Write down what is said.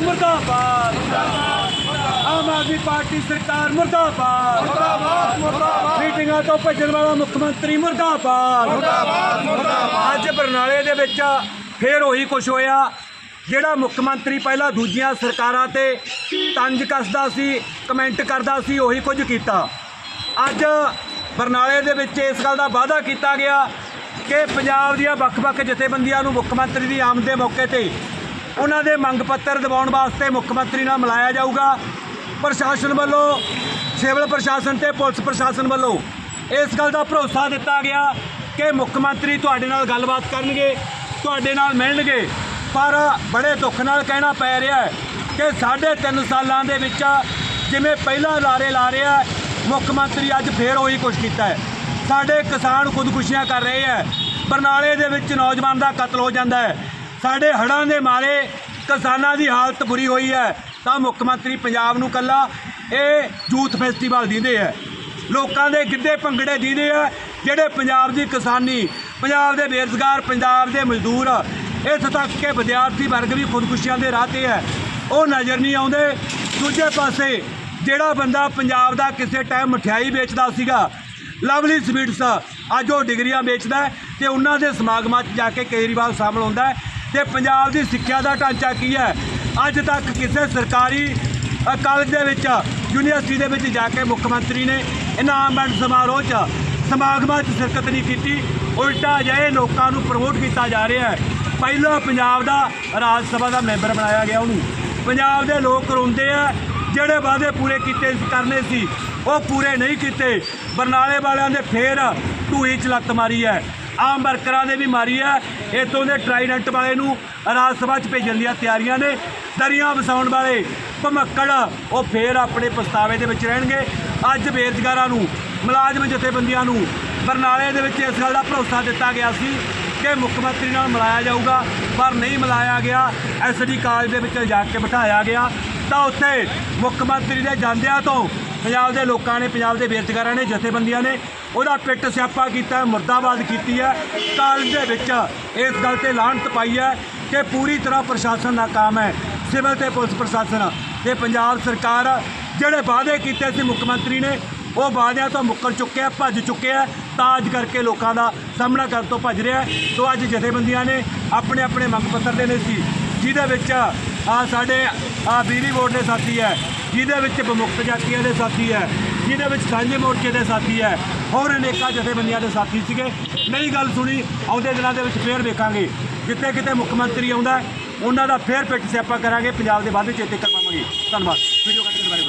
ਮੁਰਦਾਬਾਦ। ਆਮ ਆਦਮੀ ਪਾਰਟੀ ਸਰਕਾਰ ਮੁਰਦਾਬਾਦ। ਮੁਰਦਾਬਾਦ ਮੁਰਦਾਬਾਦ। ਮੀਟਿੰਗਾਂ ਤੋਂ ਭੱਜਣ ਵਾਲਾ ਮੁੱਖ ਮੰਤਰੀ ਮੁਰਦਾਬਾਦ। ਮੁਰਦਾਬਾਦ ਮੁਰਦਾਬਾਦ। ਅੱਜ ਬਰਨਾਲੇ ਦੇ ਵਿੱਚ ਫੇਰ ਉਹੀ ਕੁਝ ਹੋਇਆ ਜਿਹੜਾ ਮੁੱਖ ਮੰਤਰੀ ਪਹਿਲਾਂ ਦੂਜੀਆਂ ਸਰਕਾਰਾਂ ਤੇ ਤੰਜ ਕੱਸਦਾ ਸੀ ਕਮੈਂਟ ਕਰਦਾ ਸੀ ਉਹੀ ਕੁਝ ਕੀਤਾ। ਅੱਜ ਬਰਨਾਲੇ ਦੇ ਵਿੱਚ ਇਸ ਗੱਲ ਦਾ ਵਾਅਦਾ ਕੀਤਾ ਗਿਆ ਕਿ ਪੰਜਾਬ ਦੀਆਂ ਵੱਖ-ਵੱਖ ਜਥੇਬੰਦੀਆਂ ਨੂੰ ਮੁੱਖ ਮੰਤਰੀ ਦੀ ਆਮਦ ਦੇ ਮੌਕੇ ਤੇ ਉਹਨਾਂ ਦੇ ਮੰਗ ਪੱਤਰ ਦਿਵਾਉਣ ਵਾਸਤੇ ਮੁੱਖ ਮੰਤਰੀ ਨਾਲ ਮਿਲਾਇਆ ਜਾਊਗਾ। ਪ੍ਰਸ਼ਾਸਨ ਵੱਲੋਂ, ਸਿਵਲ ਪ੍ਰਸ਼ਾਸਨ ਤੇ ਪੁਲਿਸ ਪ੍ਰਸ਼ਾਸਨ ਵੱਲੋਂ ਇਸ ਗੱਲ ਦਾ ਭਰੋਸਾ ਦਿੱਤਾ ਗਿਆ ਕਿ ਮੁੱਖ ਮੰਤਰੀ ਤੁਹਾਡੇ ਨਾਲ ਗੱਲਬਾਤ ਕਰਨਗੇ, ਤੁਹਾਡੇ ਨਾਲ ਮਿਲਣਗੇ। ਪਰ ਬੜੇ ਦੁੱਖ ਨਾਲ ਕਹਿਣਾ ਪੈ ਰਿਹਾ ਹੈ ਕਿ ਸਾਢੇ ਤਿੰਨ ਸਾਲਾਂ ਦੇ ਵਿੱਚ ਜਿਵੇਂ ਪਹਿਲਾਂ ਲਾਰੇ ਲਾ ਰਿਹਾ ਮੁੱਖ ਮੰਤਰੀ ਅੱਜ ਫੇਰ ਉਹੀ ਕੁਛ ਕੀਤਾ ਹੈ। ਸਾਡੇ ਕਿਸਾਨ ਖੁਦਕੁਸ਼ੀਆਂ ਕਰ ਰਹੇ ਹੈ। ਬਰਨਾਲੇ ਦੇ ਵਿੱਚ ਨੌਜਵਾਨ ਦਾ ਕਤਲ ਹੋ ਜਾਂਦਾ ਹੈ। ਸਾਡੇ ਹੜ੍ਹਾਂ ਦੇ ਮਾਰੇ ਕਿਸਾਨਾਂ ਦੀ ਹਾਲਤ ਬੁਰੀ ਹੋਈ ਹੈ, ਤਾਂ ਮੁੱਖ ਮੰਤਰੀ ਪੰਜਾਬ ਨੂੰ ਕੱਲਾ ਇਹ ਯੂਥ ਫੈਸਟੀਵਲ ਦਿੰਦੇ ਹੈ। ਲੋਕਾਂ ਦੇ ਗਿੱਧੇ ਭੰਗੜੇ ਦਿੰਦੇ ਆ ਜਿਹੜੇ ਪੰਜਾਬ ਦੀ ਕਿਸਾਨੀ, ਪੰਜਾਬ ਦੇ ਬੇਰੁਜ਼ਗਾਰ, ਪੰਜਾਬ ਦੇ ਮਜ਼ਦੂਰ ਇੱਥੇ ਤੱਕ ਕਿ ਵਿਦਿਆਰਥੀ ਵਰਗ ਵੀ ਖੁਦਕੁਸ਼ੀਆਂ ਦੇ ਰਾਹ ਤੇ ਹੈ। ਉਹ ਨਜ਼ਰ ਨਹੀਂ ਆਉਂਦੇ। ਦੂਜੇ ਪਾਸੇ ਜਿਹੜਾ ਬੰਦਾ ਪੰਜਾਬ ਦਾ ਕਿਸੇ ਟਾਈਮ ਮਠਿਆਈ ਵੇਚਦਾ ਸੀਗਾ, ਲਵਲੀ ਸਵੀਟਸ, ਅੱਜ ਉਹ ਡਿਗਰੀਆਂ ਵੇਚਦਾ ਹੈ ਤੇ ਉਹਨਾਂ ਦੇ ਸਮਾਗਮਾਂ 'ਚ ਜਾ ਕੇ ਕੇਜਰੀਵਾਲ ਸ਼ਾਮਲ ਹੁੰਦਾ ਤੇ ਪੰਜਾਬ ਦੀ ਸਿੱਖਿਆ ਦਾ ਢਾਂਚਾ ਕੀ ਹੈ? ਅੱਜ ਤੱਕ ਕਿਸੇ ਸਰਕਾਰੀ ਕਾਲਜ ਦੇ ਵਿੱਚ ਯੂਨੀਵਰਸਿਟੀ ਦੇ ਵਿੱਚ ਜਾ ਕੇ ਮੁੱਖ ਮੰਤਰੀ ਨੇ ਇਨਾਮ ਵੰਡ ਸਮਾਰੋਹ 'ਚ ਸਮਾਗਮਾਂ 'ਚ ਸ਼ਿਰਕਤ ਨਹੀਂ ਕੀਤੀ। ਉਲਟਾ ਅਜਿਹੇ ਲੋਕਾਂ ਨੂੰ ਪ੍ਰਮੋਟ ਕੀਤਾ ਜਾ ਰਿਹਾ ਹੈ। ਪਹਿਲਾਂ ਪੰਜਾਬ ਦਾ ਰਾਜ ਸਭਾ ਦਾ ਮੈਂਬਰ ਬਣਾਇਆ ਗਿਆ ਉਹਨੂੰ। ਪੰਜਾਬ ਦੇ ਲੋਕ ਰੋਂਦੇ ਆ, ਜਿਹੜੇ ਵਾਅਦੇ ਪੂਰੇ ਕੀਤੇ ਕਰਨੇ ਸੀ, ਉਹ ਪੂਰੇ ਨਹੀਂ ਕੀਤੇ। ਬਰਨਾਲੇ ਵਾਲਿਆਂ ਦੇ ਫੇਰ ਢੂਈ ਚ ਲੱਤ ਮਾਰੀ ਹੈ। ਆਮ ਵਰਕਰਾਂ ਦੇ ਵੀ ਮਾਰੀ ਹੈ ਇਤੋਂ ਦੇ ਟ੍ਰਾਈਡੈਂਟ ਵਾਲੇ ਨੂੰ ਰਾਜ ਸਭਾ 'ਚ ਭੇਜਣ ਦੀਆਂ ਤਿਆਰੀਆਂ ਨੇ। ਦਰੀਆਂ ਵਸਾਉਣ ਵਾਲੇ ਭਮੱਕੜ, ਉਹ ਫੇਰ ਆਪਣੇ ਪਛਤਾਵੇ ਦੇ ਵਿੱਚ ਰਹਿਣਗੇ। ਅੱਜ ਬੇਰੁਜ਼ਗਾਰਾਂ ਨੂੰ, ਮੁਲਾਜ਼ਮ ਜਥੇਬੰਦੀਆਂ ਨੂੰ ਬਰਨਾਲੇ ਦੇ ਵਿੱਚ ਇਸ ਗੱਲ ਦਾ ਭਰੋਸਾ ਦਿੱਤਾ ਗਿਆ ਸੀ ਕਿ ਮੁੱਖ ਮੰਤਰੀ ਨਾਲ ਮਿਲਾਇਆ ਜਾਊਗਾ, ਪਰ ਨਹੀਂ ਮਿਲਾਇਆ ਗਿਆ। ਐਸਡੀ ਕਾਲਜ ਦੇ ਵਿੱਚ ਜਾ ਕੇ ਬਿਠਾਇਆ ਗਿਆ। ਤਾਂ ਉੱਥੇ ਮੁੱਖ ਮੰਤਰੀ ਦੇ ਜਾਂਦਿਆਂ ਤੋਂ ਪੰਜਾਬ ਦੇ ਲੋਕਾਂ ਨੇ, ਪੰਜਾਬ ਦੇ ਬੇਰੁਜ਼ਗਾਰਾਂ ਨੇ, ਜਥੇਬੰਦੀਆਂ ਨੇ ਉਹਦਾ ਪਿੱਟ ਸਿਆਪਾ ਕੀਤਾ, ਮੁਰਦਾਬਾਦ ਕੀਤੀ ਹੈ। ਕਾਲਜ ਦੇ ਵਿੱਚ ਇਸ ਗੱਲ ਤੇ ਲਾਹਣਤ ਪਾਈ ਹੈ ਕਿ ਪੂਰੀ ਤਰ੍ਹਾਂ ਪ੍ਰਸ਼ਾਸਨ ਦਾ ਕੰਮ ਹੈ, ਸਿਵਲ ਤੇ ਪੁਲਿਸ ਪ੍ਰਸ਼ਾਸਨ ਤੇ ਪੰਜਾਬ ਸਰਕਾਰ ਜਿਹੜੇ ਵਾਅਦੇ ਕੀਤੇ ਸੀ ਮੁੱਖ ਮੰਤਰੀ ਨੇ, ਉਹ ਵਾਅਦਿਆਂ ਤੋਂ ਮੁੱਕਰ ਚੁੱਕਿਆ, ਭੱਜ ਚੁੱਕਿਆ ਤਾਂ ਅੱਜ ਕਰਕੇ ਲੋਕਾਂ ਦਾ ਸਾਹਮਣਾ ਕਰਨ ਤੋਂ ਭੱਜ ਰਿਹਾ ਸੋ ਅੱਜ ਜਥੇਬੰਦੀਆਂ ਨੇ ਆਪਣੇ ਆਪਣੇ ਮੰਗ ਪੱਤਰ ਦੇਣੇ ਸੀ, ਜਿਹਦੇ ਵਿੱਚ ਆ ਸਾਡੇ, ਆ ਬਿਜਲੀ ਬੋਰਡ ਦੇ ਸਾਥੀ ਹੈ, ਜਿਹਦੇ ਵਿੱਚ ਵਿਮੁਕਤ ਜਾਤੀਆਂ ਦੇ ਸਾਥੀ ਹੈ, ਜਿਹਦੇ ਵਿੱਚ ਸਾਂਝੇ ਮੋਰਚੇ ਦੇ ਸਾਥੀ ਹੈ, ਹੋਰ ਅਨੇਕਾਂ ਜਥੇਬੰਦੀਆਂ ਦੇ ਸਾਥੀ ਸੀਗੇ। ਨਹੀਂ ਗੱਲ ਸੁਣੀ, ਆਉਂਦੇ ਦਿਨਾਂ ਦੇ ਵਿੱਚ ਫੇਰ ਵੇਖਾਂਗੇ, ਜਿੱਥੇ ਕਿਤੇ ਮੁੱਖ ਮੰਤਰੀ ਆਉਂਦਾ ਉਹਨਾਂ ਦਾ ਫੇਰ ਪਿੱਟ ਸਿਆਪਾ ਕਰਾਂਗੇ, ਪੰਜਾਬ ਦੇ ਵਾਅਦੇ ਚੇਤੇ ਕਰਵਾਵਾਂਗੇ। ਧੰਨਵਾਦ। ਵੀਡੀਓ ਕੱਟ ਕੇ ਦੁਬਾਰਾ